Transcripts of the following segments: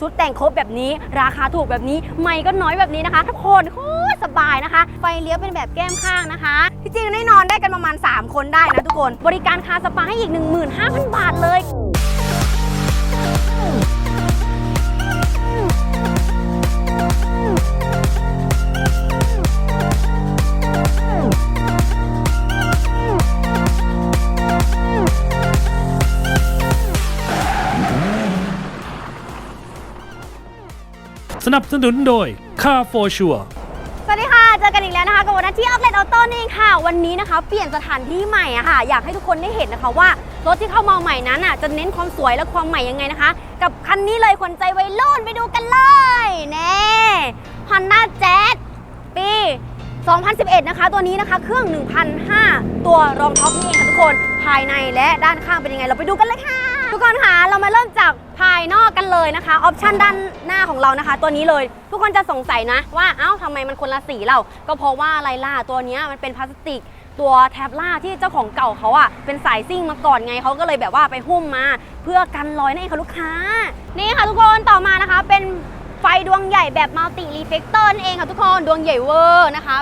ชุดแต่งครบแบบนี้ ราคาถูกแบบนี้ ไม่ก็น้อยแบบนี้นะคะทุกคนโคตรสบายนะคะ ไฟเลี้ยวเป็นแบบแก้มข้างนะคะ ที่จริงได้นอนได้กันประมาณ 3 คนได้นะทุกคน บริการคาสปาให้อีก 15,000 บาทเลย นับสนุนโดย Car for Sure สวัสดีค่ะ เจอกันอีกแล้วนะคะกับวันที่ออฟเลตออโต้นี่เองค่ะ วันนี้นะคะ เปลี่ยนสถานที่ใหม่อะค่ะ อยากให้ทุกคนได้เห็นนะคะว่ารถที่เข้ามาใหม่นั้นอะจะเน้นความสวยและความใหม่ยังไงนะคะ กับคันนี้เลยคนใจวัยรุ่นไปดูกันเลยเน่ Honda Jazz ปี 2011 นะคะ ตัวนี้นะคะ เครื่อง 1,005 ตัวรองท็อปนี่เองค่ะทุกคน ภายในและด้านข้างเป็นยังไง เราไปดูกันเลยค่ะ ทุกคนค่ะเรามาเริ่มจากภายนอกกันเลยนะคะออปชันด้านหน้าของเรานะคะ ตัวนี้เลยทุกคนจะสงสัยนะ ว่าเอ้าทำไมมันคนละสีเรา ก็เพราะว่าอะไรล่ะตัวเนี้ยมันเป็นพลาสติกตัวแท็บล่าที่เจ้าของเก่าเขาอะเป็นสายซิ่งมาก่อนไงเขาก็เลยแบบว่าไปหุ้มมา เพื่อกันรอยนั่นเองค่ะลูกค้า นี่ค่ะทุกคนต่อมานะคะ เป็นไฟดวงใหญ่แบบมัลติรีเฟกเตอร์นั่นเองค่ะทุกคนดวงใหญ่เวอร์นะคะ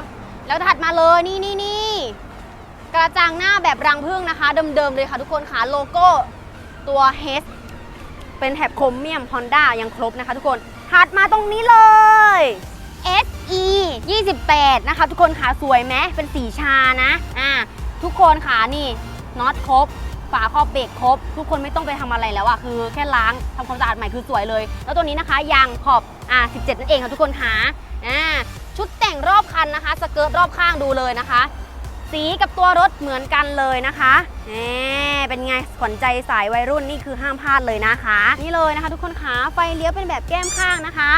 แล้วถัดมาเลยนี่นี่นี่กระจังหน้าแบบรังผึ้งนะคะ เดิมๆเลยค่ะทุกคนค่ะโลโก้ ตัว H เป็นแถบโครเมียม Honda ยังครบนะคะทุกคนถัดมาตรงนี้เลย SE 28 นะคะทุกคนขาสวยไหมเป็นสีชานะอ่าทุกคนขานี่น็อตครบ ฝาครอบเบรกครบ ทุกคนไม่ต้องไปทำอะไรแล้วอะคือแค่ล้างทำความสะอาดใหม่คือสวยเลย แล้วตัวนี้นะคะยางขอบอ่า17 นั่นเองค่ะทุกคนขาอ่าชุดแต่งรอบคันนะคะ สเกิร์ตรอบข้างดูเลยนะคะ สีกับตัวรถเหมือนกันเลยนะคะแหมเป็นไงขวัญใจสายวัยรุ่นนี่คือห้ามพลาดเลยนะคะ นี่เลยนะคะ ทุกคนขาไฟเลี้ยวเป็นแบบแก้มข้างนะคะ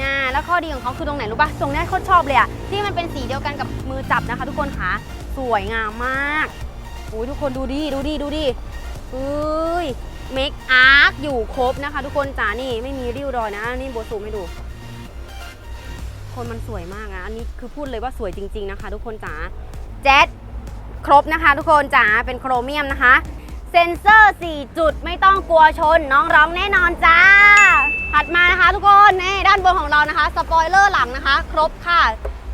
นะแล้วข้อดีของเขาคือตรงไหนรู้ปะตรงนี้โคตรชอบเลยอะที่มันเป็นสีเดียวกันกับมือจับนะคะ ทุกคนขาสวยงามมากอุ้ยทุกคนดูดิดูดิดูดิเฮ้ยเมคอาร์คอยู่ครบนะคะ ทุกคนจ๋านี่ไม่มีริ้วรอยนะนี่โบวซูมให้ดู คนมันสวยมากนะอันนี้คือพูดเลยว่าสวยจริง ๆนะคะ ทุกคนจ๋า แจ๊ดครบนะคะ ทุกคนจ๋าเป็นโครเมียมนะคะ เซ็นเซอร์ 4 จุดไม่ต้องกลัวชนน้องร้องแน่นอนจ้า ถัดมานะคะทุกคนนี่ด้านบนของเรานะคะ สปอยเลอร์หลังนะคะ ครบค่ะ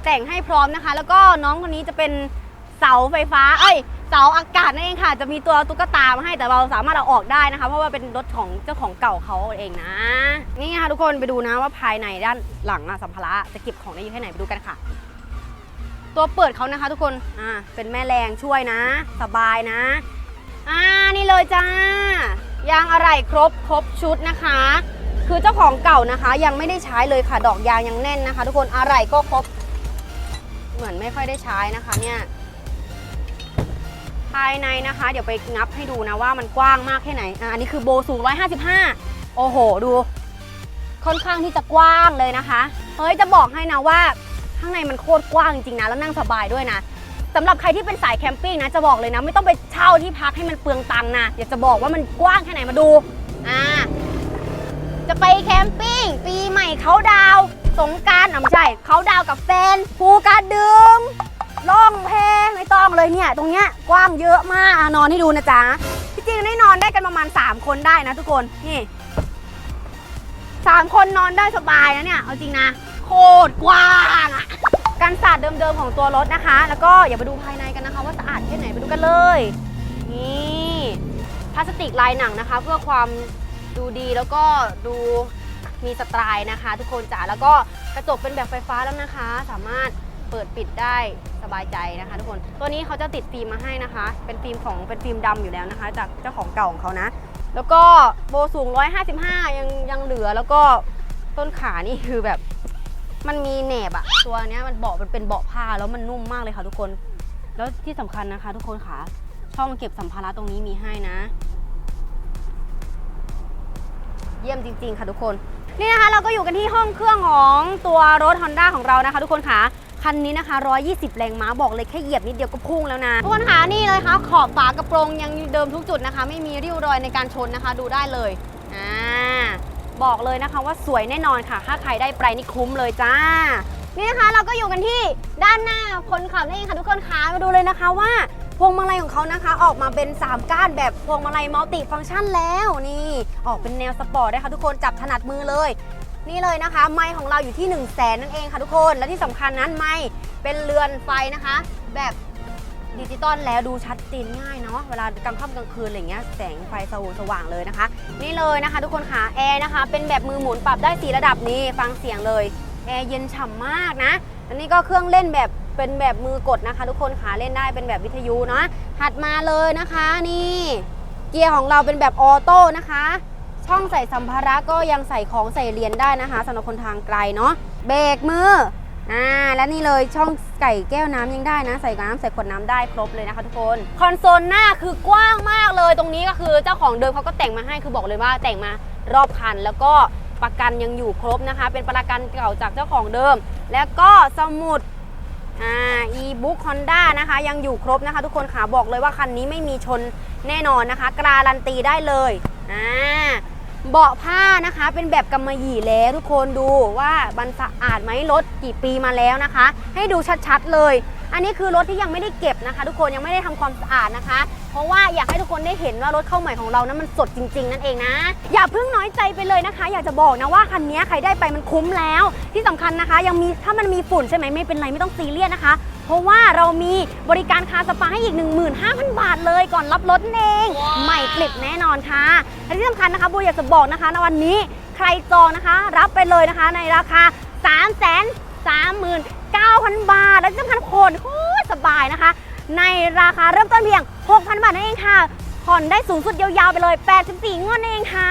แต่งให้พร้อมนะคะ แล้วก็น้องคนนี้จะเป็นเสาไฟฟ้า เอ้ย เสาอากาศนั่นเองค่ะ จะมีตัวตุ๊กตามาให้แต่เราสามารถเอาออกได้นะคะ เพราะว่าเป็นรถของเจ้าของเก่าเขาเองนะ นี่ค่ะทุกคนไปดูนะว่าภายในด้านหลังอะสัมภาระจะเก็บของได้เยอะแค่ไหนไปดูกันค่ะ ตัวเปิดเขานะคะทุกคน อ่า เป็นแม่แรงช่วยนะ สบายนะ อ่า นี่เลยจ้า ยางอะไรครบครบชุดนะคะ คือเจ้าของเก่านะคะ ยังไม่ได้ใช้เลยค่ะ ดอกยางยังแน่นนะคะ ทุกคน อะไรก็ครบ เหมือนไม่ค่อยได้ใช้นะคะเนี่ย ภายในนะคะ เดี๋ยวไปงับให้ดูนะว่ามันกว้างมากแค่ไหน อ่า อันนี้คือโบสูง155 โอ้โห ดู ค่อนข้างที่จะกว้างเลยนะคะ เฮ้ย จะบอกให้นะว่า ข้างในมันโคตรกว้างจริงๆนะแล้วนั่งสบายด้วยนะสำหรับใครที่เป็นสายแคมปิ้งนะจะบอกเลยนะไม่ต้องไปเช่าที่พักให้มันเปลืองตังค์นะอยากจะบอกว่ามันกว้างแค่ไหนมาดูอ่าจะไปแคมปิ้งปีใหม่เขาดาวสงการอะไม่ใช่เขาดาวกับแฟนภูกระดึงล่องแพไม่ต้องเลยเนี่ย ตรงเนี้ยกว้างเยอะมากอนอนให้ดูนะจ๊ะที่จริงได้นอนได้กันประมาณ 3 คนได้นะทุกคนนี่สามคนนอนได้สบายนะเนี่ยเอาจริงนะ คตรกว้างอะการสะอาดเดิมๆของตัวรถนะคะ แล้วก็อย่าไปดูภายในกันนะคะ ว่าสะอาดแค่ไหนไปดูกันเลย นี่พลาสติกลายหนังนะคะ เพื่อความดูดีแล้วก็ดูมีสไตล์นะคะ ทุกคนจ๋าแล้วก็กระจกเป็นแบบไฟฟ้าแล้วนะคะ สามารถเปิดปิดได้สบายใจนะคะ ทุกคนตัวนี้เขาจะติดฟิล์มมาให้นะคะ เป็นฟิล์มของเป็นฟิล์มดำอยู่แล้วนะคะ จากเจ้าของเก่าของเขานะ แล้วก็โบสูง 155 ยังยังเหลือแล้วก็ต้นขานี่คือแบบ มันมีแหนบอะตัวเนี้ยมันเบาะมันเป็นเบาะผ้าแล้วมันนุ่มมากเลยค่ะทุกคน แล้วที่สำคัญนะคะ ทุกคนค่ะ ช่องเก็บสัมภาระตรงนี้มีให้นะ เยี่ยมจริง ๆ ค่ะทุกคนนี่นะคะเราก็อยู่กันที่ห้องเครื่องของตัวรถ Honda ของเรานะคะ ทุกคนค่ะคันนี้นะคะ 120 แรงม้าบอกเลยแค่เหยียบนิดเดียวก็พุ่งแล้วนะ ทุกคนค่ะนี่เลยค่ะ ขอบฝากระโปรงยังเดิมทุกจุดนะคะ ไม่มีริ้วรอยในการชนนะคะ ดูได้เลย อ่า บอกเลยนะคะว่าสวยแน่นอนค่ะ ถ้าใครได้ไปนี่คุ้มเลยจ้า นี่นะคะเราก็อยู่กันที่ด้านหน้าคนขับนี่นเองค่ะทุกคนคะมาดูเลยนะคะว่าพวงมาลัยของเขานะคะ ออกมาเป็น 3 ก้านแบบพวงมาลัยมัลติฟังก์ชันแล้วนี่ออกเป็นแนวสปอร์ตได้ค่ะทุกคนจับถนัดมือเลย นี่เลยนะคะ ไม้ของเราอยู่ที่ 1 0 0 0 0แสนนั่นเองค่ะทุกคนและที่สำคัญนั้นไม้เป็นเรือนไฟนะคะ แบบดิจิตอลแล้วดูชัดเจนง่ายเนาะเวลากลางค่ำกลางคืนอะไรเงี้ยแสงไฟสว่างเลยนะคะ นี่เลยนะคะ ทุกคนค่ะแอร์นะคะ เป็นแบบมือหมุนปรับได้สีระดับนี้ฟังเสียงเลยแอร์เย็นฉ่ำมากนะอันนี้ก็เครื่องเล่นแบบเป็นแบบมือกดนะคะ ทุกคนค่ะเล่นได้เป็นแบบวิทยุเนาะถัดมาเลยนะคะนี่เกียร์ของเราเป็นแบบออโต้นะคะ ช่องใส่สัมภาระก็ยังใส่ของใส่เหรียญได้นะคะสำหรับคนทางไกลเนาะเบรกมือ อ่าและนี่เลยช่องไก่แก้วน้ำยังได้นะ ใส่น้ำใส่ขวดน้ำได้ครบเลยนะคะทุกคนคอนโซลหน้าคือกว้างมากเลยตรงนี้ก็คือเจ้าของเดิมเขาก็แต่งมาให้คือบอกเลยว่าแต่งมารอบคันแล้วก็ประกันยังอยู่ครบนะคะ เป็นประกันเก่าจากเจ้าของเดิม แล้วก็สมุดอ่า e-book Honda นะคะ ยังอยู่ครบนะคะ ทุกคนค่ะบอกเลยว่าคันนี้ไม่มีชนแน่นอนนะคะ การันตีได้เลยอ่า เบาะผ้านะคะเป็นแบบกำมะหยี่แล้วทุกคนดูว่ามันสะอาดไหมรถกี่ปีมาแล้วนะคะ ให้ดูชัดๆเลย อันนี้คือรถที่ยังไม่ได้เก็บนะคะ ทุกคนยังไม่ได้ทำความสะอาดนะคะ เพราะว่าอยากให้ทุกคนได้เห็นว่ารถเข้าใหม่ของเรานั้นมันสดจริง ๆ นั่นเองนะ อย่าเพิ่งน้อยใจไปเลยนะคะ อยากจะบอกนะว่าคันนี้ใครได้ไปมันคุ้มแล้ว ที่สำคัญนะคะ ยังมีถ้ามันมีฝุ่นใช่ไหมไม่เป็นไรไม่ต้องซีเรียสนะคะเพราะว่าเรามีบริการคาร์สปาให้อีก 15,000 บาทเลยก่อนรับรถนั่นเอง ใหม่กลิบแน่นอนค่ะและที่สำคัญนะคะโบอยากจะบอกนะคะในวันนี้ใครจองนะคะ รับไปเลยนะคะในราคา 3 3 9 0 0 0 9,000 บาท และที่สำคัญโคนโคตรสบายนะคะ ในราคาเริ่มต้นเพียง 6,000 บาทนั่นเองค่ะ ผ่อนได้สูงสุดยาวๆไปเลย 84งวดนั่นเองค่ะ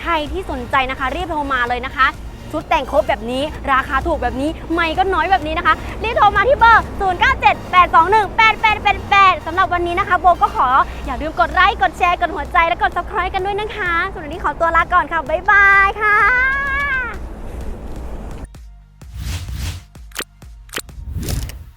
ใครที่สนใจนะคะ รีบโทรมาเลยนะคะ ชุดแต่งครบแบบนี้ ราคาถูกแบบนี้ ไม่ก็น้อยแบบนี้นะคะ รีบโทรมาที่เบอร์ 0978218888สำหรับวันนี้นะคะโบก็ขออย่าลืมกดไลค์ กดแชร์ กดหัวใจ และกด subscribe กันด้วยนะคะส่วนวันนี้ขอตัวลาก่อนค่ะ บ๊ายบายค่ะ